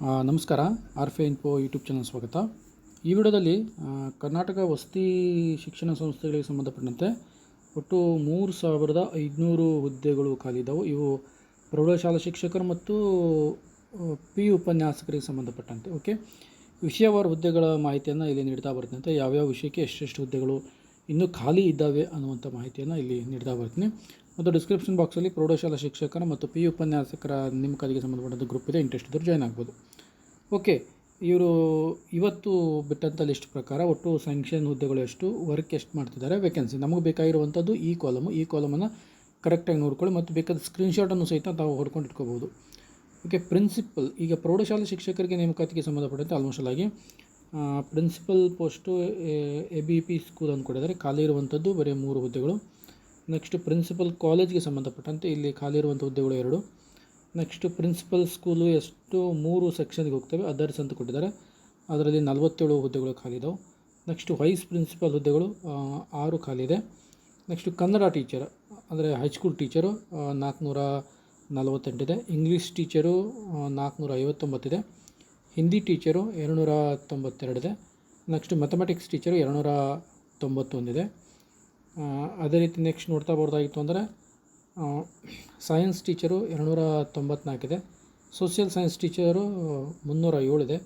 ನಮಸ್ಕಾರ. ಆರ್ಫೆ info YouTube channel ಸ್ವಾಗತ. ಈ ವಿಡಿಯೋದಲ್ಲಿ ಕರ್ನಾಟಕ ವಸತಿ ಶಿಕ್ಷಣ ಸಂಸ್ಥೆಗಳಿಗೆ ಸಂಬಂಧಪಟ್ಟಂತೆ ಒಟ್ಟು ಮೂರು ಸಾವಿರದ ಐದುನೂರು ಹುದ್ದೆಗಳು ಖಾಲಿ ಇದ್ದಾವೆ ಇವು ಪ್ರೌಢಶಾಲಾ ಶಿಕ್ಷಕರು ಮತ್ತು ಪಿ ಉಪನ್ಯಾಸಕರಿಗೆ ಸಂಬಂಧಪಟ್ಟಂತೆ. ಓಕೆ ವಿಷಯವಾರು ಹುದ್ದೆಗಳ ಮಾಹಿತಿಯನ್ನು ಇಲ್ಲಿ ನೀಡ್ತಾ ಬರ್ತಂತೆ ಯಾವ್ಯಾವ ವಿಷಯಕ್ಕೆ ಎಷ್ಟೆಷ್ಟು ಹುದ್ದೆಗಳು ಇನ್ನೂ ಖಾಲಿ ಇದ್ದಾವೆ ಅನ್ನುವಂಥ ಮಾಹಿತಿಯನ್ನು ಇಲ್ಲಿ ನೀಡ್ತಾ ಬರ್ತೀನಿ. ಮತ್ತು ಡಿಸ್ಕ್ರಿಪ್ಷನ್ ಬಾಕ್ಸಲ್ಲಿ ಪ್ರೌಢಶಾಲಾ ಶಿಕ್ಷಕರ ಮತ್ತು ಪಿ ಉಪನ್ಯಾಸಕರ ನೇಮಕಾತಿಗೆ ಸಂಬಂಧಪಟ್ಟಂಥ ಗ್ರೂಪ್ ಇದೆ. ಇಂಟ್ರೆಸ್ಟ್ ಇದ್ದರೂ ಜಾಯ್ನ್ ಆಗ್ಬೋದು. ಓಕೆ ಇವರು ಇವತ್ತು ಬಿಟ್ಟಂಥ ಲಿಸ್ಟ್ ಪ್ರಕಾರ ಒಟ್ಟು ಸ್ಯಾಂಕ್ಷನ್ ಹುದ್ದೆಗಳು ಎಷ್ಟು ವರ್ಕ್ ಎಷ್ಟು ಮಾಡ್ತಿದ್ದಾರೆ ವೇಕೆನ್ಸಿ ನಮಗೆ ಬೇಕಾಗಿರುವಂಥದ್ದು ಈ ಕಾಲಮು ಈ ಕಾಲಮನ್ನು ಕರೆಕ್ಟಾಗಿ ನೋಡ್ಕೊಳ್ಳಿ ಮತ್ತು ಬೇಕಾದ ಸ್ಕ್ರೀನ್ಶಾಟನ್ನು ಸಹಿತ ತಾವು ಹೊಡ್ಕೊಂಡು ಇಟ್ಕೋಬೋದು. ಓಕೆ ಪ್ರಿನ್ಸಿಪಲ್ ಈಗ ಪ್ರೌಢಶಾಲಾ ಶಿಕ್ಷಕರಿಗೆ ನೇಮಕಾತಿಗೆ ಸಂಬಂಧಪಟ್ಟಂತೆ ಆಲ್ಮೋಸ್ಟ್ ಆಗಿ principal post A B P school ಅಂತ ಕೊಟ್ಟಿದ್ದಾರೆ. ಖಾಲಿ ಇರುವಂಥದ್ದು ಬರೀ ಮೂರು ಹುದ್ದೆಗಳು. ನೆಕ್ಸ್ಟ್ ಪ್ರಿನ್ಸಿಪಲ್ ಕಾಲೇಜ್ಗೆ ಸಂಬಂಧಪಟ್ಟಂತೆ ಇಲ್ಲಿ ಖಾಲಿ ಇರುವಂಥ ಹುದ್ದೆಗಳು ಎರಡು. ನೆಕ್ಸ್ಟ್ ಪ್ರಿನ್ಸಿಪಲ್ ಸ್ಕೂಲು ಎಷ್ಟು? ಮೂರು ಸೆಕ್ಷನ್ಗೆ ಹೋಗ್ತವೆ. ಅದರ್ಸ್ ಅಂತ ಕೊಟ್ಟಿದ್ದಾರೆ. ಅದರಲ್ಲಿ ನಲವತ್ತೇಳು ಹುದ್ದೆಗಳು ಖಾಲಿ ಇದಾವೆ. ನೆಕ್ಸ್ಟ್ ವೈಸ್ ಪ್ರಿನ್ಸಿಪಲ್ ಹುದ್ದೆಗಳು ಆರು ಖಾಲಿ ಇದೆ. ನೆಕ್ಸ್ಟು ಕನ್ನಡ ಟೀಚರ್ ಅಂದರೆ ಹೈಸ್ಕೂಲ್ ಟೀಚರು ನಾಲ್ಕುನೂರ ನಲವತ್ತೆಂಟಿದೆ ಇಂಗ್ಲೀಷ್ ಟೀಚರು ನಾಲ್ಕುನೂರ ಐವತ್ತೊಂಬತ್ತಿದೆ ಹಿಂದಿ ಟೀಚರು ಎರಡುನೂರ ತೊಂಬತ್ತೆರಡಿದೆ. ನೆಕ್ಸ್ಟ್ ಮ್ಯಾಥಮೆಟಿಕ್ಸ್ ಟೀಚರು ಎರಡುನೂರ ತೊಂಬತ್ತೊಂದಿದೆ. ಅದೇ ರೀತಿ ನೆಕ್ಸ್ಟ್ ನೋಡ್ತಾ ಬರೋದಾಗಿತ್ತು ಅಂದರೆ ಸೈನ್ಸ್ ಟೀಚರು ಎರಡುನೂರ ತೊಂಬತ್ನಾಲ್ಕಿದೆ. ಸೋಷಿಯಲ್ ಸೈನ್ಸ್ ಟೀಚರು ಮುನ್ನೂರ ಏಳಿದೆ.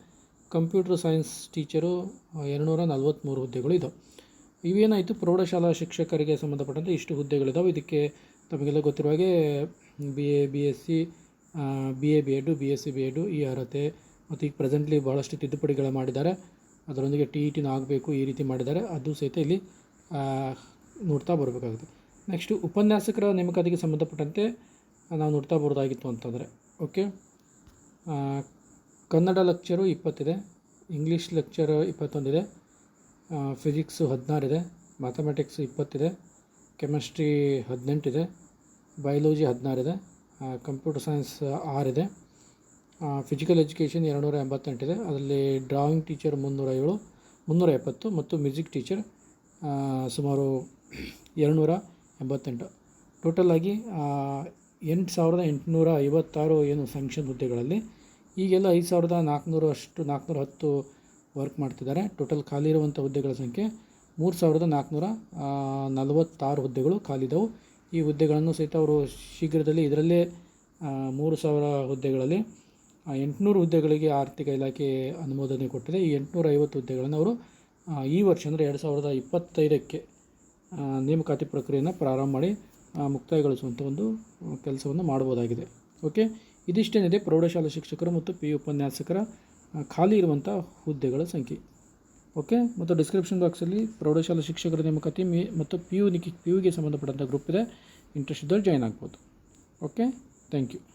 ಕಂಪ್ಯೂಟರ್ ಸೈನ್ಸ್ ಟೀಚರು ಎರಡುನೂರ ನಲ್ವತ್ತ್ಮೂರು ಹುದ್ದೆಗಳು ಇದಾವೆ. ಇವೇನಾಯಿತು? ಪ್ರೌಢಶಾಲಾ ಶಿಕ್ಷಕರಿಗೆ ಸಂಬಂಧಪಟ್ಟಂತೆ ಇಷ್ಟು ಹುದ್ದೆಗಳಿದಾವೆ. ಇದಕ್ಕೆ ತಮಗೆಲ್ಲ ಗೊತ್ತಿರುವ ಹಾಗೆ B A B S C B A B Ed B S C B Ed ಈ ಅರ್ಹತೆ ಮತ್ತು ಈಗ ಪ್ರೆಸೆಂಟ್ಲಿ ಭಾಳಷ್ಟು ತಿದ್ದುಪಡಿಗಳು ಮಾಡಿದ್ದಾರೆ. ಅದರೊಂದಿಗೆ ಟಿ ಇ ಟಿನೂ ಆಗಬೇಕು, ಈ ರೀತಿ ಮಾಡಿದ್ದಾರೆ. ಅದು ಸಹಿತ ಇಲ್ಲಿ ನೋಡ್ತಾ ಬರಬೇಕಾಗುತ್ತೆ. ನೆಕ್ಸ್ಟು ಉಪನ್ಯಾಸಕರ ನೇಮಕಾತಿಗೆ ಸಂಬಂಧಪಟ್ಟಂತೆ ನಾವು ನೋಡ್ತಾ ಬರೋದಾಗಿತ್ತು ಅಂತಂದರೆ ಓಕೆ ಕನ್ನಡ ಲೆಕ್ಚರು ಇಪ್ಪತ್ತಿದೆ ಇಂಗ್ಲೀಷ್ ಲೆಕ್ಚರ್ ಇಪ್ಪತ್ತೊಂದಿದೆ ಫಿಸಿಕ್ಸು ಹದಿನಾರಿದೆ ಮ್ಯಾಥಮೆಟಿಕ್ಸ್ ಇಪ್ಪತ್ತಿದೆ ಕೆಮಿಸ್ಟ್ರಿ ಹದಿನೆಂಟಿದೆ ಬಯಾಲಜಿ ಹದಿನಾರಿದೆ ಕಂಪ್ಯೂಟರ್ ಸೈನ್ಸ್ ಆರಿದೆ. ಫಿಸಿಕಲ್ ಎಜುಕೇಷನ್ ಎರಡುನೂರ ಎಂಬತ್ತೆಂಟಿದೆ ಅದರಲ್ಲಿ ಡ್ರಾಯಿಂಗ್ ಟೀಚರ್ ಮುನ್ನೂರ ಏಳು ಮುನ್ನೂರ ಎಪ್ಪತ್ತು ಮತ್ತು ಮ್ಯೂಸಿಕ್ ಟೀಚರ್ ಸುಮಾರು ಎರಡುನೂರ ಎಂಬತ್ತೆಂಟು ಆಗಿ ಎಂಟು ಸಾವಿರದ ಎಂಟುನೂರ ಐವತ್ತಾರು ಏನು ಸ್ಯಾಂಕ್ಷನ್ ಹುದ್ದೆಗಳಲ್ಲಿ. ಈಗೆಲ್ಲ ಐದು ಸಾವಿರದ ನಾಲ್ಕುನೂರು ಅಷ್ಟು ನಾಲ್ಕುನೂರ ಹತ್ತು ವರ್ಕ್ ಮಾಡ್ತಿದ್ದಾರೆ. ಟೋಟಲ್ ಖಾಲಿ ಇರುವಂಥ ಹುದ್ದೆಗಳ ಸಂಖ್ಯೆ ಮೂರು ಸಾವಿರದ ನಾಲ್ಕುನೂರ ನಲವತ್ತಾರು ಹುದ್ದೆಗಳು ಖಾಲಿದವು ಈ ಹುದ್ದೆಗಳನ್ನು ಸಹಿತ ಅವರು ಶೀಘ್ರದಲ್ಲಿ ಇದರಲ್ಲೇ ಮೂರು ಸಾವಿರ ಹುದ್ದೆಗಳಲ್ಲಿ ಎಂಟುನೂರು ಹುದ್ದೆಗಳಿಗೆ ಆರ್ಥಿಕ ಇಲಾಖೆ ಅನುಮೋದನೆ ಕೊಟ್ಟಿದೆ. ಈ ಎಂಟುನೂರ ಐವತ್ತು ಹುದ್ದೆಗಳನ್ನು ಅವರು ಈ ವರ್ಷ ಅಂದರೆ ಎರಡು ಸಾವಿರದ ಇಪ್ಪತ್ತೈದಕ್ಕೆ ನೇಮಕಾತಿ ಪ್ರಕ್ರಿಯೆಯನ್ನು ಪ್ರಾರಂಭ ಮಾಡಿ ಮುಕ್ತಾಯಗೊಳಿಸುವಂಥ ಒಂದು ಕೆಲಸವನ್ನು ಮಾಡ್ಬೋದಾಗಿದೆ ಓಕೆ? ಇದಿಷ್ಟೇನಿದೆ. ಪ್ರೌಢಶಾಲಾ ಶಿಕ್ಷಕರು ಮತ್ತು ಪಿ ಯು ಉಪನ್ಯಾಸಕರ ಖಾಲಿ ಇರುವಂಥ ಹುದ್ದೆಗಳ ಸಂಖ್ಯೆ. ಓಕೆ? ಮತ್ತು ಡಿಸ್ಕ್ರಿಪ್ಷನ್ ಬಾಕ್ಸಲ್ಲಿ ಪ್ರೌಢಶಾಲಾ ಶಿಕ್ಷಕರ ನೇಮಕಾತಿ, ಮಿ, ಮತ್ತು ಪಿ ಯು ಪಿ ಯುಗೆ ಸಂಬಂಧಪಟ್ಟಂಥ ಗ್ರೂಪ್ ಇದೆ. ಇಂಟ್ರೆಸ್ಟ್ ಇದ್ದವ್ರು ಜಾಯ್ನ್ ಆಗ್ಬೋದು. ಓಕೆ? Thank you